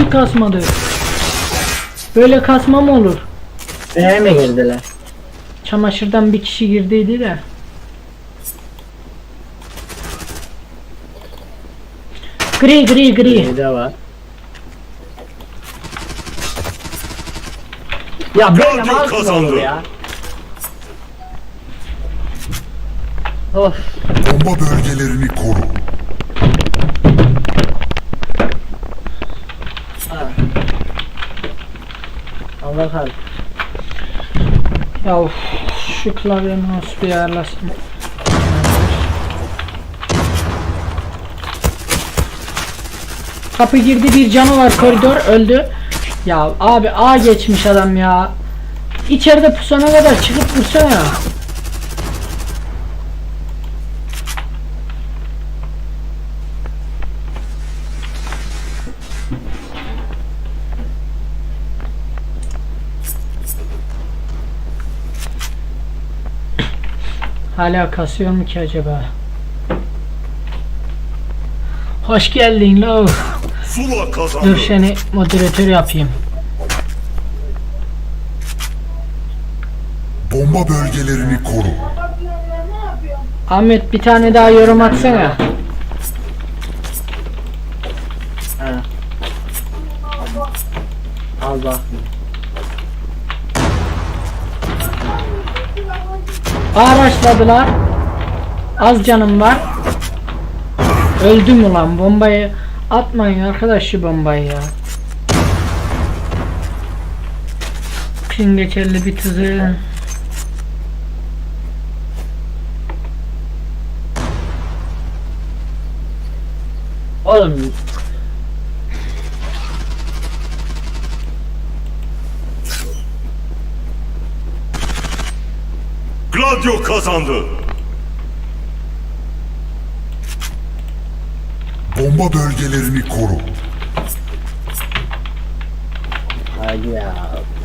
türlü kasmadı. Böyle kasma mı olur? Nereye mi girdiler? Çamaşırdan bir kişi girdiydi de. Gri gri gri. Bir de var. Ya böyle Radyo mouse mu kazandı. ya? Of. Bomba bölgelerini koru. Allah kahretsin. Ya of, şu klavye mouse bir ayarlasın. Kapı girdi bir canı var koridor öldü. Ya abi A geçmiş adam ya. İçeride pusana kadar çıkıp vursana. Hala kasıyor mu ki acaba? Hoş geldin lo. Kazandı. Dur seni moderatör yapayım. Bomba bölgelerini koru. Ahmet bir tane daha yorum atsana. Ha. Al bak. Araçladılar. Az canım var. Öldüm ulan bombayı. Atmayın arkadaş şu bombayı ya. Kışın geçerli bir tızı. Oğlum Gladio kazandı. Bomba bölgelerini koru. hadi ya.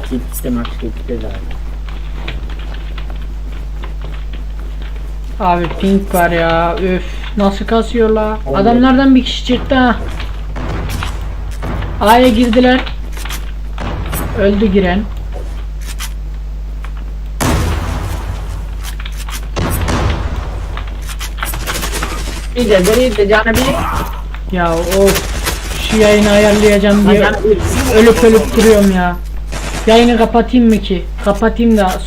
Gitti maç gitti zaten. Abi pink var ya. Öf. Nasıl kasıyorlar? Adamlardan bir kişi çıktı ha. A'ya girdiler. Öldü giren. Gri de canı bir. Ya of. Şu yayını ayarlayacağım diye canı bir. ölüp ölüp duruyorum ya. Yayını kapatayım mı ki? Kapatayım da sonra